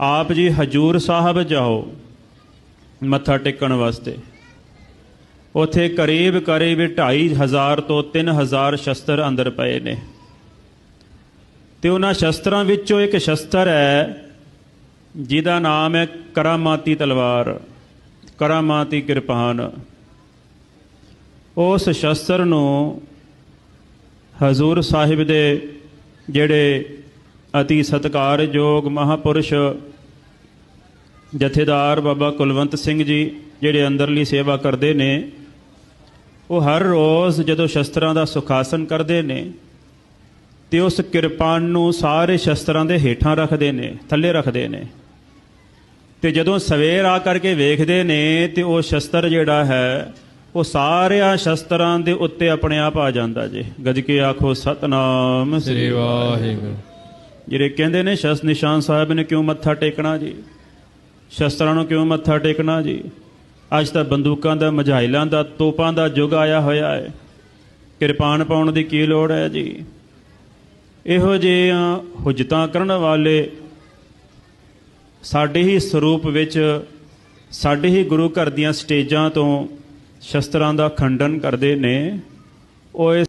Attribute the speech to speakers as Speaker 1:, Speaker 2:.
Speaker 1: ਆਪ ਜੀ ਹਜੂਰ ਸਾਹਿਬ ਜਾਓ ਮੱਥਾ ਟੇਕਣ ਵਾਸਤੇ। ਉਥੇ ਕਰੀਬ ਕਰੀਬ 2500 ਤੋਂ 3000 ਸ਼ਸਤਰ ਅੰਦਰ ਪਏ ਨੇ। ਤੇ ਉਹਨਾਂ ਸ਼ਸਤਰਾਂ ਵਿੱਚੋਂ ਇੱਕ ਸ਼ਸਤਰ ਹੈ, ਜਿਹਦਾ ਨਾਮ ਹੈ ਕਰਾਮਾਤੀ ਤਲਵਾਰ, ਕਰਾਮਾਤੀ ਕਿਰਪਾਨ। ਉਸ ਸ਼ਸਤਰ ਨੂੰ ਹਜ਼ੂਰ ਸਾਹਿਬ ਦੇ ਜਿਹੜੇ ਅਤੀ ਸਤਿਕਾਰਯੋਗ ਮਹਾਪੁਰਸ਼। ਜਥੇਦਾਰ ਬਾਬਾ ਕੁਲਵੰਤ ਸਿੰਘ ਜੀ, ਜਿਹੜੇ ਅੰਦਰਲੀ ਸੇਵਾ ਕਰਦੇ ਨੇ, ਉਹ ਹਰ ਰੋਜ਼ ਜਦੋਂ ਸ਼ਸਤਰਾਂ ਦਾ ਸੁਖਾਸਨ ਕਰਦੇ ਨੇ, ਤੇ ਉਸ ਕਿਰਪਾਨ ਨੂੰ ਸਾਰੇ ਸ਼ਸਤਰਾਂ ਦੇ ਹੇਠਾਂ ਰੱਖਦੇ ਨੇ, ਥੱਲੇ ਰੱਖਦੇ ਨੇ। ਤੇ ਜਦੋਂ ਸਵੇਰ ਆ ਕਰਕੇ ਵੇਖਦੇ ਨੇ, ਤੇ ਉਹ ਸ਼ਸਤਰ ਜਿਹੜਾ ਹੈ, ਉਹ ਸਾਰਿਆਂ ਸ਼ਸਤਰਾਂ ਦੇ ਉੱਤੇ ਆਪਣੇ ਆਪ ਆ ਜਾਂਦਾ ਜੇ। ਗੱਜ ਕੇ ਆਖੋ, ਸਤਨਾਮ
Speaker 2: ਸ੍ਰੀ ਵਾਹਿਗੁਰੂ।
Speaker 1: ਜਿਹੜੇ ਕਹਿੰਦੇ ਨੇ ਸ਼ਸ ਨਿਸ਼ਾਨ ਸਾਹਿਬ ਨੇ ਕਿਉਂ ਮੱਥਾ ਟੇਕਣਾ ਜੀ? ਸ਼ਸਤਰਾਂ ਨੂੰ ਕਿਉਂ ਮੱਥਾ ਟੇਕਣਾ ਜੀ? ਅੱਜ ਤਾਂ ਬੰਦੂਕਾਂ ਦਾ ਮਝਾਈਲਾਂ ਦਾ, ਤੋਪਾਂ ਦਾ ਯੁੱਗ ਆਇਆ ਹੋਇਆ ਹੈ। ਕਿਰਪਾਨ ਪਾਉਣ ਦੀ ਕੀ ਲੋੜ ਹੈ ਜੀ? ਇਹੋ ਜਿਹੀਆਂ ਹੁਜਤਾਂ ਕਰਨ ਵਾਲੇ ਸਾਡੇ ਹੀ ਸਰੂਪ ਵਿੱਚ, ਸਾਡੇ ਹੀ ਗੁਰੂ ਘਰ ਦੀਆਂ ਸਟੇਜਾਂ ਤੋਂ ਸ਼ਸਤਰਾਂ ਦਾ ਖੰਡਨ ਕਰਦੇ ਨੇ। ਉਹ ਇਸ